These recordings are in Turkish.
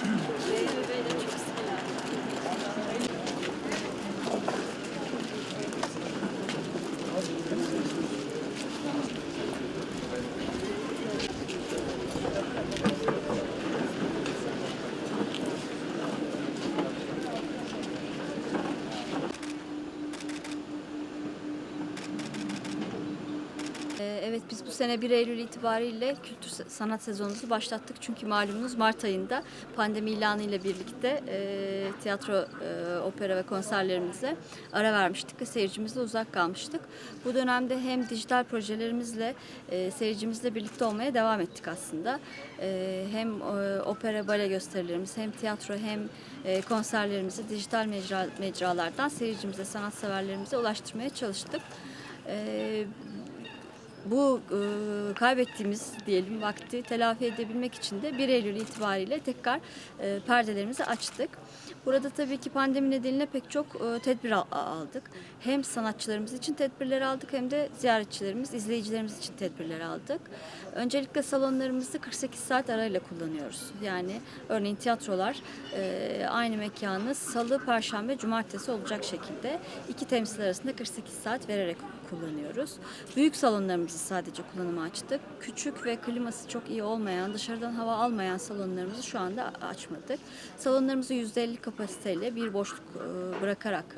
Thank you. Biz bu sene 1 Eylül itibariyle kültür sanat sezonumuzu başlattık. Çünkü malumunuz Mart ayında pandemi ilanı ile birlikte e, tiyatro, e, opera ve konserlerimize ara vermiştik ve seyircimizle uzak kalmıştık. Bu dönemde hem dijital projelerimizle e, seyircimizle birlikte olmaya devam ettik aslında. E, hem e, opera bale gösterilerimiz hem tiyatro hem e, konserlerimizi dijital mecra, mecralardan seyircimize, sanatseverlerimize ulaştırmaya çalıştık. E, bu e, kaybettiğimiz diyelim vakti telafi edebilmek için de 1 Eylül itibariyle tekrar e, perdelerimizi açtık. Burada tabii ki pandemi nedeniyle pek çok e, tedbir al- aldık. Hem sanatçılarımız için tedbirler aldık hem de ziyaretçilerimiz, izleyicilerimiz için tedbirler aldık. Öncelikle salonlarımızı 48 saat arayla kullanıyoruz. Yani örneğin tiyatrolar e, aynı mekanı salı, perşembe, cumartesi olacak şekilde iki temsil arasında 48 saat vererek kullanıyoruz. Büyük salonlarımızı sadece kullanıma açtık. Küçük ve kliması çok iyi olmayan, dışarıdan hava almayan salonlarımızı şu anda açmadık. Salonlarımızı %50 kapasiteyle bir boşluk bırakarak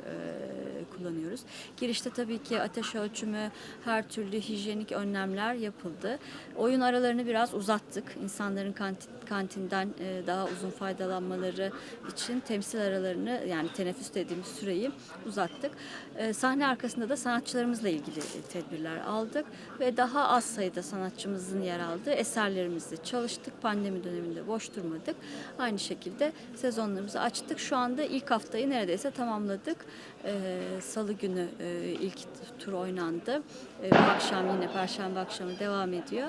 kullanıyoruz. Girişte tabii ki ateş ölçümü, her türlü hijyenik önlemler yapıldı. Oyun aralarını biraz uzattık. İnsanların kantin, kantinden e, daha uzun faydalanmaları için temsil aralarını yani teneffüs dediğimiz süreyi uzattık. E, Sahne arkasında da sanatçılarımızla ilgili tedbirler aldık ve daha az sayıda sanatçımızın yer aldığı eserlerimizle çalıştık. Pandemi döneminde boş durmadık. Aynı şekilde sezonlarımızı açtık. Şu anda ilk haftayı neredeyse tamamladık. E, Salı günü e, ilk tur oynandı. E, Bu akşam yine Perşembe akşamı devam ediyor.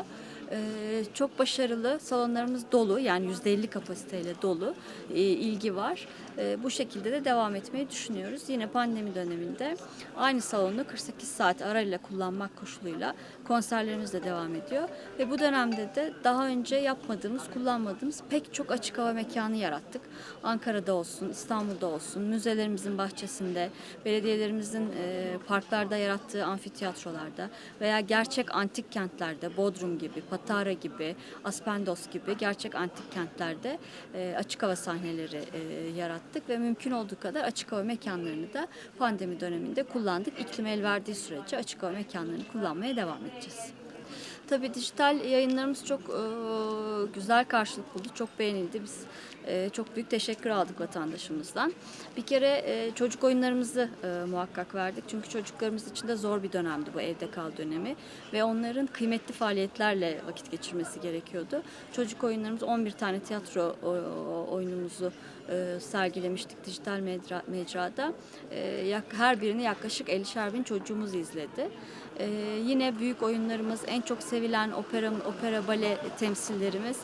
Ee, çok başarılı salonlarımız dolu yani %50 kapasiteyle dolu Ee, ilgi var. Ee, bu şekilde de devam etmeyi düşünüyoruz. Yine pandemi döneminde aynı salonu 48 saat arayla kullanmak koşuluyla konserlerimiz de devam ediyor. Ve bu dönemde de daha önce yapmadığımız, kullanmadığımız pek çok açık hava mekanı yarattık. Ankara'da olsun, İstanbul'da olsun, müzelerimizin bahçesinde, belediyelerimizin e, parklarda yarattığı amfiteyatrolarda veya gerçek antik kentlerde, Bodrum gibi, Patara gibi, Aspendos gibi gerçek antik kentlerde e, açık hava sahneleri e, yarattık ve mümkün olduğu kadar açık hava mekanlarını da pandemi döneminde kullandık. İklim el verdiği sürece açık hava mekanlarını kullanmaya devam edeceğiz. Tabii dijital yayınlarımız çok e, güzel karşılık buldu, çok beğenildi. Biz e, çok büyük teşekkür aldık vatandaşımızdan. Bir kere e, çocuk oyunlarımızı e, muhakkak verdik. Çünkü çocuklarımız için de zor bir dönemdi bu evde kal dönemi. Ve onların kıymetli faaliyetlerle vakit geçirmesi gerekiyordu. Çocuk oyunlarımız 11 tane tiyatro oyunumuzu e, sergilemiştik dijital mecra, mecrada. E, yak- her birini yaklaşık 50'şer bin çocuğumuz izledi. E, yine büyük oyunlarımız, en çok sevilen opera, opera bale temsillerimiz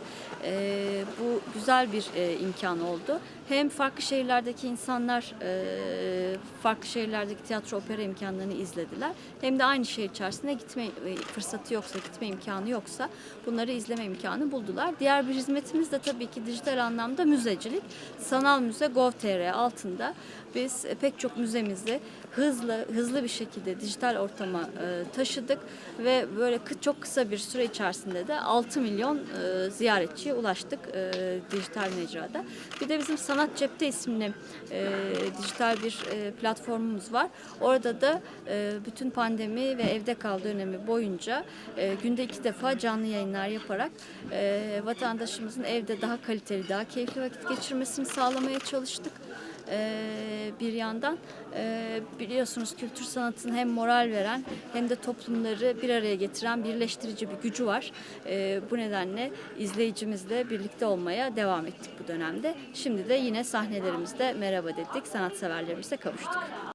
e, bu güzel bir e, imkan oldu. Hem farklı şehirlerdeki insanlar e, farklı şehirlerdeki tiyatro opera imkanlarını izlediler. Hem de aynı şehir içerisinde gitme e, fırsatı yoksa, gitme imkanı yoksa bunları izleme imkanı buldular. Diğer bir hizmetimiz de tabii ki dijital anlamda müzecilik. Sanal Müze Gov.tr altında biz e, pek çok müzemizi hızlı hızlı bir şekilde dijital ortama e, taşıdık ve böyle çok kısa bir süre içerisinde de 6 milyon e, ziyaretçiye ulaştık e, dijital mecrada. Bir de bizim Sanat Cepte isimli e, dijital bir e, platformumuz var. Orada da e, bütün pandemi ve evde kal dönemi boyunca e, günde iki defa canlı yayınlar yaparak e, vatandaşımızın evde daha kaliteli, daha keyifli vakit geçirmesini sağlamaya çalıştık. Ee, bir yandan Ee, biliyorsunuz kültür sanatın hem moral veren hem de toplumları bir araya getiren birleştirici bir gücü var. Ee, bu nedenle izleyicimizle birlikte olmaya devam ettik bu dönemde. Şimdi de yine sahnelerimizde merhaba dedik, sanatseverlerimize kavuştuk.